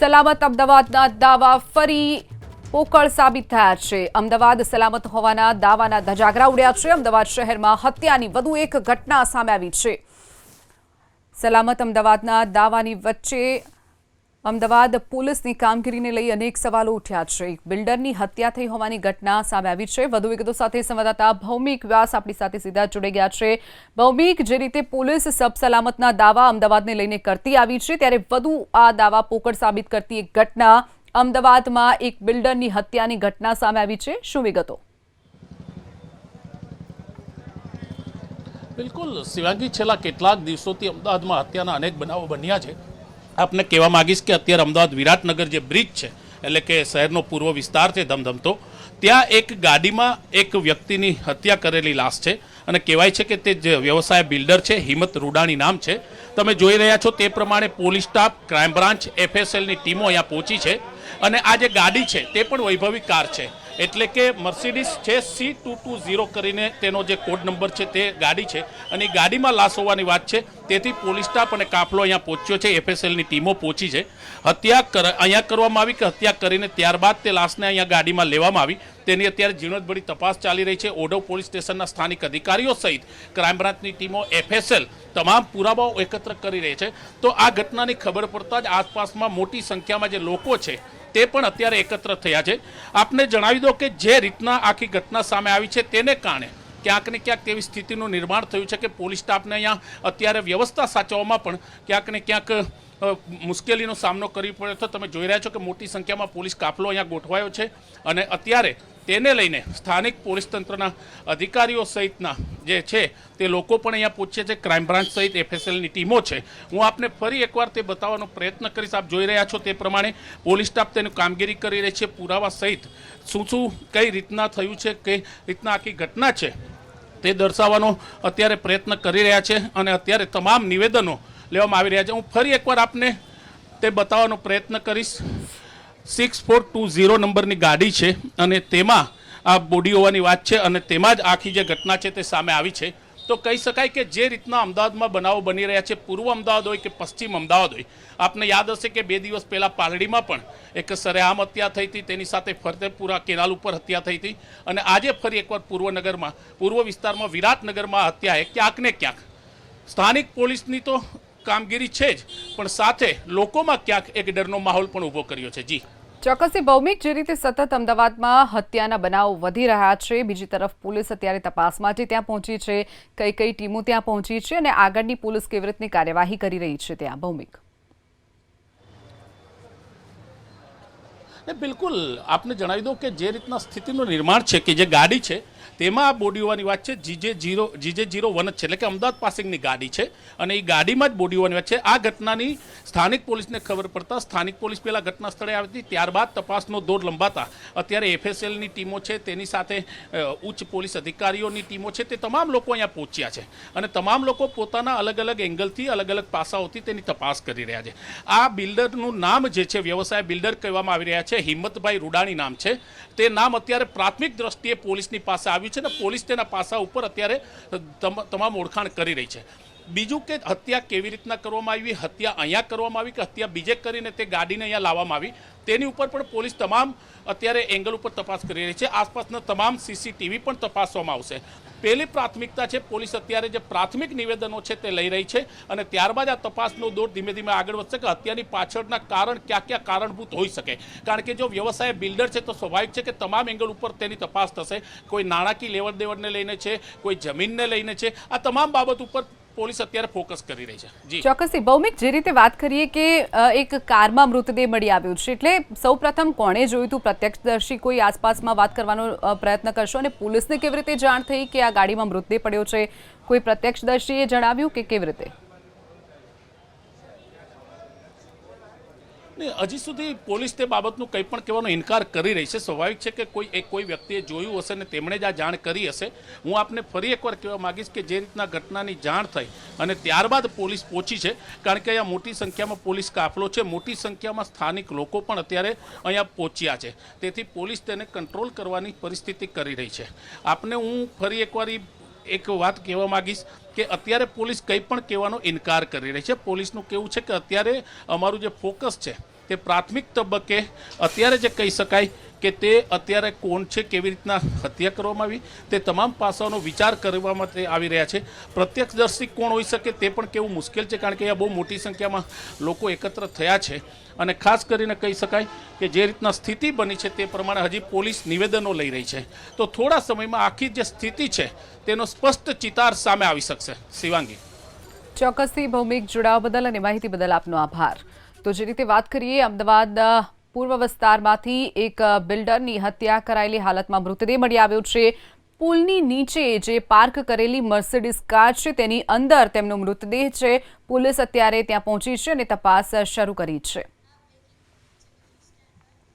સલામત અમદાવાદના દાવા ફરી પોકળ સાબિત થયા છે. અમદાવાદ સલામત હોવાના દાવાના ધજાગરા ઉડ્યા છે. અમદાવાદ શહેરમાં હત્યાની વધુ એક ઘટના સામે આવી છે. સલામત અમદાવાદના દાવાની વચ્ચે અમદાવાદ પોલીસની કામગીરીને લઈ અનેક સવાલો ઉઠ્યા છે. એક બિલ્ડરની હત્યા થઈ હોવાની ઘટના સામે આવી છે. વધુ વિગતો સાથે સંવાદદાતા ભૌમિક વ્યાસ આપણી સાથે સીધા જોડાઈ ગયા છે. ભૌમિક, જે રીતે પોલીસ સબ સલામતના દાવા અમદાવાદને લઈને કરતી આવી છે, ત્યારે વધુ આ દાવા પોકળ સાબિત કરતી એક ઘટના અમદાવાદમાં એક બિલ્ડરની હત્યાની ઘટના સામે આવી છે. શું વિગતો? બિલકુલ. શિવાંગી છેલ્લા કેટલાક દિવસોથી અમદાવાદમાં હત્યાના અનેક બનાવો બન્યા છે. આપને કહેવા માંગીશ કે અત્યારે અમદાવાદ વિરાટનગર જે બ્રિજ છે, એટલે કે શહેરનો પૂર્વ વિસ્તાર છે ધમધમતો, ત્યાં એક ગાડીમાં એક વ્યક્તિની હત્યા કરેલી લાશ છે. અને કહેવાય છે કે તે જે વ્યવસાય બિલ્ડર છે, હિંમત રૂડાણી નામ છે. તમે જોઈ રહ્યા છો તે પ્રમાણે પોલીસ સ્ટાફ, ક્રાઇમ બ્રાન્ચ એફએસએલની ટીમો અહીંયા પહોંચી છે. અને આ જે ગાડી છે તે પણ વૈભવી કાર છે. એટલે કે મર્સિડીઝ છે સી ટુ ટુ ઝીરો કરીને તેનો જે કોડ નંબર છે તે ગાડી છે. અને ગાડીમાં લાશ હોવાની વાત છે. તેથી પોલીસ સ્ટાફ અને કાફલો અહીંયા પહોંચ્યો છે. એફએસએલની ટીમો પહોંચી છે. હત્યા કર, અહીંયા કરવામાં આવી કે હત્યા કરીને ત્યારબાદ તે લાશને અહીંયા ગાડીમાં લેવામાં આવી. તેની અત્યારે ઝીણવટભરી તપાસ ચાલી રહી છે. ઓડવ પોલીસ સ્ટેશનના સ્થાનિક અધિકારીઓ સહિત ક્રાઇમ બ્રાન્ચની ટીમો એફએસએલ તમામ પુરાવાઓ એકત્ર કરી રહી છે. તો આ ઘટનાની ખબર પડતા જ આસપાસમાં મોટી સંખ્યામાં જે લોકો છે તે પણ અત્યારે એકત્ર થયા છે. આપને જણાવી દો કે જે રીતના આખી ઘટના સામે આવી છે તેને કારણે ક્યાંક ને ક્યાંક તેવી સ્થિતિનું નિર્માણ થયું છે કે પોલીસ સ્ટાફને અહીંયા અત્યારે વ્યવસ્થા સાચવવામાં પણ ક્યાંક ને ક્યાંક મુશ્કેલીનો સામનો કરવી પડ્યો હતો તમે જોઈ રહ્યા છો કે મોટી સંખ્યામાં પોલીસ કાફલો અહીંયા ગોઠવાયો છે અને અત્યારે તેને લઈને સ્થાનિક પોલીસ તંત્રના અધિકારીઓ સહિતના જે છે તે લોકો પણ અહીંયા પૂછે છે. ક્રાઇમ બ્રાન્ચ સહિત એફએસએલની ટીમો છે. હું આપને ફરી એકવાર તે બતાવવાનો પ્રયત્ન કરીશ. આપ જોઈ રહ્યા છો તે પ્રમાણે પોલીસ સ્ટાફ તેની કામગીરી કરી રહી છે. પુરાવા સહિત શું શું કઈ રીતના થયું છે, કઈ રીતના આખી ઘટના છે તે દર્શાવવાનો અત્યારે પ્રયત્ન કરી રહ્યા છે અને અત્યારે તમામ નિવેદનો લેવામાં આવી રહ્યા છે. હું ફરી એકવાર આપને તે બતાવવાનો પ્રયત્ન કરીશ. સિક્સ ફોર ટુ ઝીરો નંબરની ગાડી છે અને તેમાં આ બોડી હોવાની વાત છે અને તેમાં જ આખી જે ઘટના છે તે સામે આવી છે. તો કહી શકાય કે જે રીતના અમદાવાદમાં બનાવો બની રહ્યા છે, પૂર્વ અમદાવાદ હોય કે પશ્ચિમ અમદાવાદ હોય, આપને યાદ હશે કે બે દિવસ પહેલાં પાલડીમાં પણ એક સરેઆમ હત્યા થઈ હતી, તેની સાથે ફરતેપુરા કેનાલ ઉપર હત્યા થઈ હતી અને આજે ફરી એકવાર પૂર્વનગરમાં, પૂર્વ વિસ્તારમાં વિરાટનગરમાં હત્યા, એ ક્યાંક ને ક્યાંક. સ્થાનિક પોલીસની તો કામગીરી છે જ. પણ સાથે લોકોમાં ક્યાંક એક ડરનો માહોલ પણ ઊભો કર્યો છે. જી. ચોક્કસથી ભૌમિક જે રીતે સતત અમદાવાદમાં હત્યાના બનાવો વધી રહ્યા છે બીજી તરફ પોલીસ અત્યારે તપાસ માટે ત્યાં પહોંચી છે કઈ કઈ ટીમો ત્યાં પહોંચી છે અને આગળની પોલીસ કેવી રીતની કાર્યવાહી કરી રહી છે ત્યાં? ભૌમિક. બિલકુલ આપને જણાવી દઉં કે જે રીતના સ્થિતિનું નિર્માણ છે કે જે ગાડી છે તેમાં આ બોડીઓવાની વાત છે GJ zero GJ zero one જ છે. એટલે કે અમદાવાદ પાસિંગની ગાડી છે અને એ ગાડીમાં જ બોડીઓવાની વાત છે. આ ઘટનાની સ્થાનિક પોલીસને ખબર પડતા સ્થાનિક પોલીસ પહેલાં ઘટના સ્થળે આવી હતી. ત્યારબાદ તપાસનો દોર લંબાતા અત્યારે એફએસએલની ટીમો છે, તેની સાથે ઉચ્ચ પોલીસ અધિકારીઓની ટીમો છે. તે તમામ લોકો અહીંયા પહોંચ્યા છે અને તમામ લોકો પોતાના અલગ અલગ એંગલથી અલગ અલગ પાસાઓથી તેની તપાસ કરી રહ્યા છે. આ બિલ્ડરનું નામ જે છે, વ્યવસાય બિલ્ડર કહેવામાં આવી રહ્યા છે. હિંમતભાઈ રૂડાણી નામ છે. તે નામ અત્યારે પ્રાથમિક દ્રષ્ટિએ પોલીસની પાસે આવ્યું છે અને પોલીસ તેના પાસા ઉપર અત્યારે તમ- તમામ ઓળખાણ કરી રહી છે. બીજું કે હત્યા કેવી રીતના કરવામાં આવી, હત્યા અહીંયા કરવામાં આવી કે હત્યા બીજે કરીને તે ગાડીને અહીંયા લાવવામાં આવી, તેની ઉપર પણ પોલીસ તમામ અત્યારે એંગલ ઉપર તપાસ કરી રહી છે. આસપાસના તમામ સીસીટીવી પણ તપાસવામાં આવશે. પહેલી પ્રાથમિકતા છે, પોલીસ અત્યારે જે પ્રાથમિક નિવેદનો છે તે લઈ રહી છે અને ત્યારબાદ આ તપાસનો દોર ધીમે ધીમે આગળ વધશે કે હત્યાની પાછળના કારણ ક્યાં ક્યાં કારણભૂત હોઈ શકે. કારણ કે જો વ્યવસાય બિલ્ડર છે તો સ્વાભાવિક છે કે તમામ એંગલ ઉપર તેની તપાસ થશે. કોઈ નાણાકીય લેવડ દેવડને લઈને છે, કોઈ જમીનને લઈને છે. આ તમામ બાબત ઉપર પોલીસ અત્યારે ફોકસ કરી રહી છે. જી. ચોક્કસથી ભૌમિક જે રીતે વાત કરીએ કે એક કારમાં મૃતદેહ મળી આવ્યો છે, એટલે સૌપ્રથમ કોણે જોયું હતું પ્રત્યક્ષદર્શી કોઈ આસપાસમાં વાત કરવાનો પ્રયત્ન કરશો? અને પોલીસને કેવી રીતે જાણ થઈ કે આ ગાડીમાં મૃતદેહ પડ્યો છે? કોઈ પ્રત્યક્ષદર્શીએ જણાવ્યું કે કેવી રીતે? ને હજી સુધી પોલીસ તે બાબતનું કંઈ પણ કહેવાનો ઇનકાર કરી રહી છે. સ્વાભાવિક છે કે કોઈ એક કોઈ વ્યક્તિએ જોયું હશે ને તેમણે જ આ જાણ કરી હશે. હું આપને ફરી એકવાર કહેવા માગીશ કે જે રીતના ઘટનાની જાણ થઈ અને ત્યારબાદ પોલીસ પહોંચી છે, કારણ કે અહીંયા મોટી સંખ્યામાં પોલીસ કાફલો છે, મોટી સંખ્યામાં સ્થાનિક લોકો પણ અત્યારે અહીંયા પહોંચ્યા છે. તેથી પોલીસ તેને કંટ્રોલ કરવાની પરિસ્થિતિ કરી રહી છે. આપને હું ફરી એકવાર એક વાત કહેવા માંગીશ કે અત્યારે પોલીસ કંઈ પણ કહેવાનો ઇનકાર કરી રહી છે. પોલીસનું કેવું છે કે અત્યારે અમારું જે ફોકસ છે તે પ્રાથમિક તબક્કે અત્યારે જે કહી શકાય કે તે અત્યારે કોણ છે, કેવી રીતના હત્યા કરવામાં આવી, તે તમામ પાસાઓનો વિચાર કરવામાં તે આવી રહ્યા છે. પ્રત્યક્ષદર્શી કોણ હોઈ શકે તે પણ કેવું મુશ્કેલ છે, કારણ કે અહીંયા બહુ મોટી સંખ્યામાં લોકો એકત્ર થયા છે. અને ખાસ કરીને કહી શકાય કે જે રીતના સ્થિતિ બની છે તે પ્રમાણે હજી પોલીસ નિવેદનો લઈ રહી છે. તો થોડા સમયમાં આખી જે સ્થિતિ છે, તેનો સ્પષ્ટ ચિતાર સામે આવી શકશે. શિવાંગી. ચોક્કસથી ભૌમિક જોડાવા બદલ અને માહિતી બદલ આપનો આભાર. તો જે રીતે વાત કરીએ, અમદાવાદ પૂર્વ વિસ્તારમાંથી એક બિલ્ડરની હત્યા કરાયેલી હાલતમાં મૃતદેહ મળી આવ્યો છે. પુલની નીચે જે પાર્ક કરેલી મર્સિડીઝ કાર છે, તેની અંદર તેમનો મૃતદેહ છે. પોલીસ અત્યારે ત્યાં પહોંચી છે અને તપાસ શરૂ કરી છે.